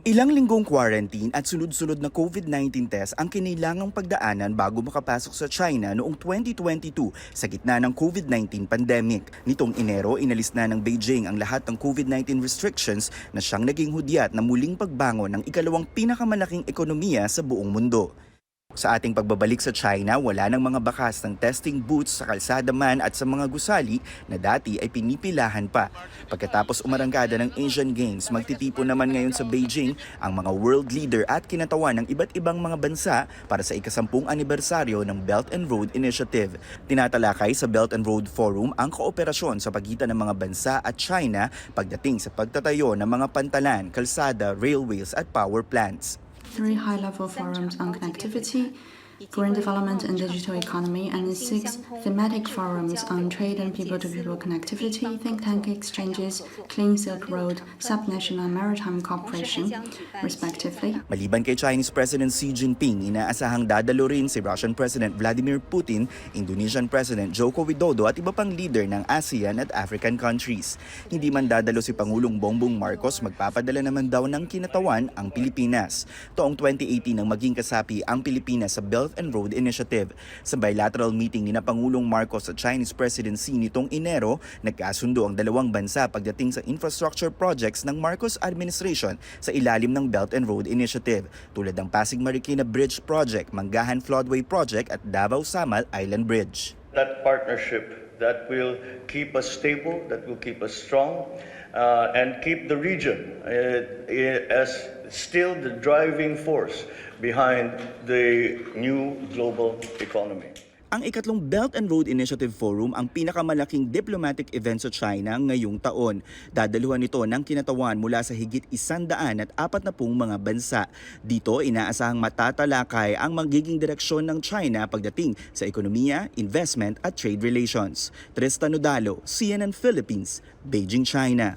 Ilang linggong quarantine at sunod-sunod na COVID-19 test ang kinailangang pagdaanan bago makapasok sa China noong 2022 sa gitna ng COVID-19 pandemic. Nitong Enero, inalis na ng Beijing ang lahat ng COVID-19 restrictions na siyang naging hudyat na muling pagbangon ng ikalawang pinakamalaking ekonomiya sa buong mundo. Sa ating pagbabalik sa China, wala nang mga bakas ng testing booths sa kalsada man at sa mga gusali na dati ay pinipilahan pa. Pagkatapos umarangkada ng Asian Games, magtitipon naman ngayon sa Beijing ang mga world leader at kinatawan ng iba't ibang mga bansa para sa ikasampung anibersaryo ng Belt and Road Initiative. Tinatalakay sa Belt and Road Forum ang kooperasyon sa pagitan ng mga bansa at China pagdating sa pagtatayo ng mga pantalan, kalsada, railways at power plants. Three high-level forums on connectivity, green development and digital economy, and six thematic forums on trade and people-to-people connectivity, think tank exchanges, clean Silk Road, subnational maritime cooperation, respectively. Maliban kay Chinese President Xi Jinping, inaasahang dadalo rin si Russian President Vladimir Putin, Indonesian President Joko Widodo at iba pang leader ng ASEAN at African countries. Hindi man dadalo si Pangulong Bongbong Marcos, magpapadala naman daw ng kinatawan ang Pilipinas. Toong 2018 nang maging kasapi ang Pilipinas sa Belt and Road Initiative. Sa bilateral meeting ni na Pangulong Marcos sa Chinese President Xi nitong Enero, nagkasundo ang dalawang bansa pagdating sa infrastructure projects ng Marcos administration sa ilalim ng Belt and Road Initiative tulad ng Pasig Marikina Bridge Project, Manggahan Floodway Project at Davao Samal Island Bridge. that partnership that will keep us stable, that will keep us strong, uh, and keep the region uh, as still the driving force behind the new global economy. Ang ikatlong Belt and Road Initiative Forum ang pinakamalaking diplomatic event sa China ngayong taon. Dadaluhan ito ng kinatawan mula sa higit isandaan at apat na pung mga bansa. Dito, inaasahang matatalakay ang magiging direksyon ng China pagdating sa ekonomiya, investment at trade relations. Tristan Nodalo, CNN Philippines, Beijing, China.